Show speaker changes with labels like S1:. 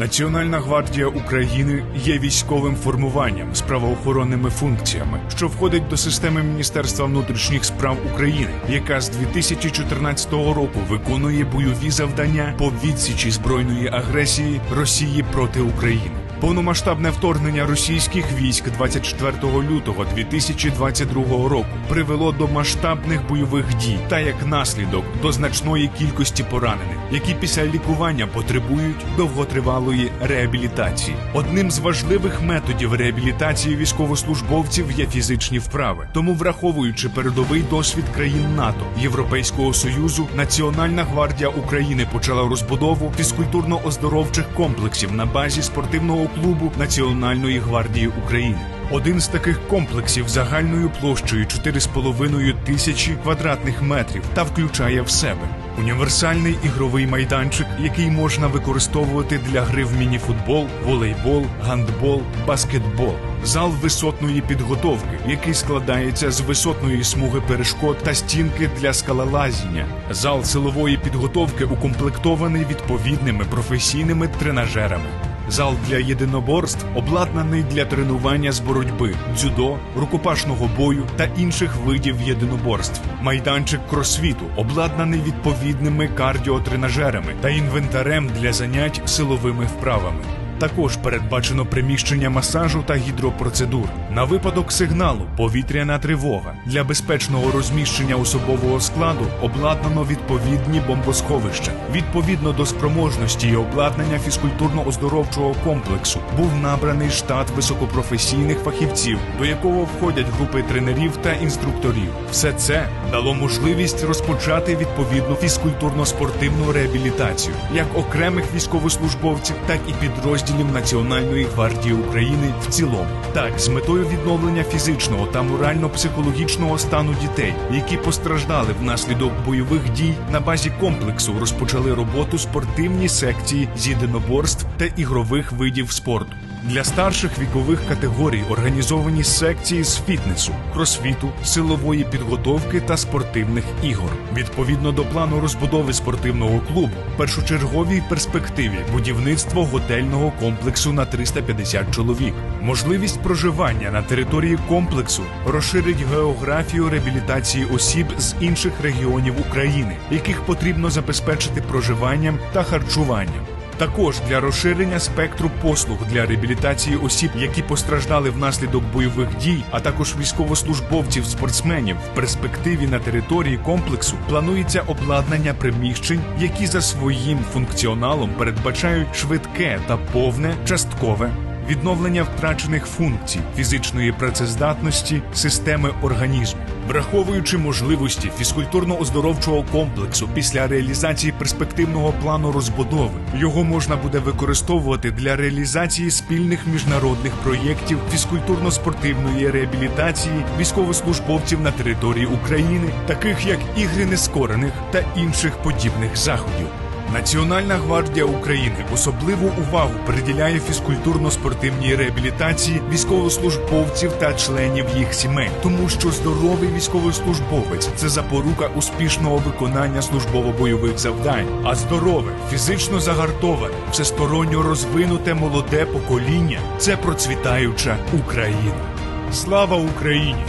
S1: Національна гвардія України є військовим формуванням з правоохоронними функціями, що входить до системи Міністерства внутрішніх справ України, яка з 2014 року виконує бойові завдання по відсічі збройної агресії Росії проти України. Повномасштабне вторгнення російських військ 24 лютого 2022 року привело до масштабних бойових дій та як наслідок до значної кількості поранених, які після лікування потребують довготривалої реабілітації. Одним з важливих методів реабілітації військовослужбовців є фізичні вправи. Тому, враховуючи передовий досвід країн НАТО, Європейського союзу, Національна гвардія України почала розбудову фізкультурно-оздоровчих комплексів на базі спортивного клубу Національної гвардії України. Один з таких комплексів загальною площею 4,5 тисячі квадратних метрів та включає в себе універсальний ігровий майданчик, який можна використовувати для гри в мініфутбол, волейбол, гандбол, баскетбол. Зал висотної підготовки, який складається з висотної смуги перешкод та стінки для скалолазіння. Зал силової підготовки укомплектований відповідними професійними тренажерами. Зал для єдиноборств обладнаний для тренування з боротьби, дзюдо, рукопашного бою та інших видів єдиноборств. Майданчик кросвіту обладнаний відповідними кардіотренажерами та інвентарем для занять силовими вправами. Також передбачено приміщення масажу та гідропроцедур на випадок сигналу повітряна тривога для безпечного розміщення особового складу обладнано відповідні бомбосховища. Відповідно до спроможності і обладнання фізкультурно-оздоровчого комплексу був набраний штат високопрофесійних фахівців, до якого входять групи тренерів та інструкторів. Все це дало можливість розпочати відповідну фізкультурно-спортивну реабілітацію як окремих військовослужбовців, так і підрозділів підрозділів Національної гвардії України в цілому, так з метою відновлення фізичного та морально-психологічного стану дітей, які постраждали внаслідок бойових дій на базі комплексу, розпочали роботу спортивні секції з єдиноборств та ігрових видів спорту. Для старших вікових категорій організовані секції з фітнесу, кросфіту, силової підготовки та спортивних ігор. Відповідно до плану розбудови спортивного клубу, першочерговій перспективі будівництво готельного комплексу на 350 чоловік. Можливість проживання на території комплексу розширить географію реабілітації осіб з інших регіонів України, яких потрібно забезпечити проживанням та харчуванням. Також для розширення спектру послуг для реабілітації осіб, які постраждали внаслідок бойових дій, а також військовослужбовців, спортсменів. В перспективі на території комплексу планується обладнання приміщень, які за своїм функціоналом передбачають швидке та повне часткове відновлення втрачених функцій фізичної працездатності системи організму, враховуючи можливості фізкультурно-оздоровчого комплексу після реалізації перспективного плану розбудови, його можна буде використовувати для реалізації спільних міжнародних проєктів фізкультурно-спортивної реабілітації військовослужбовців на території України, таких як ігри нескорених та інших подібних заходів. Національна гвардія України особливу увагу приділяє фізкультурно-спортивній реабілітації військовослужбовців та членів їх сімей, тому що здоровий військовослужбовець це запорука успішного виконання службово-бойових завдань, а здорове, фізично загартоване, всесторонньо розвинуте молоде покоління це процвітаюча Україна. Слава Україні!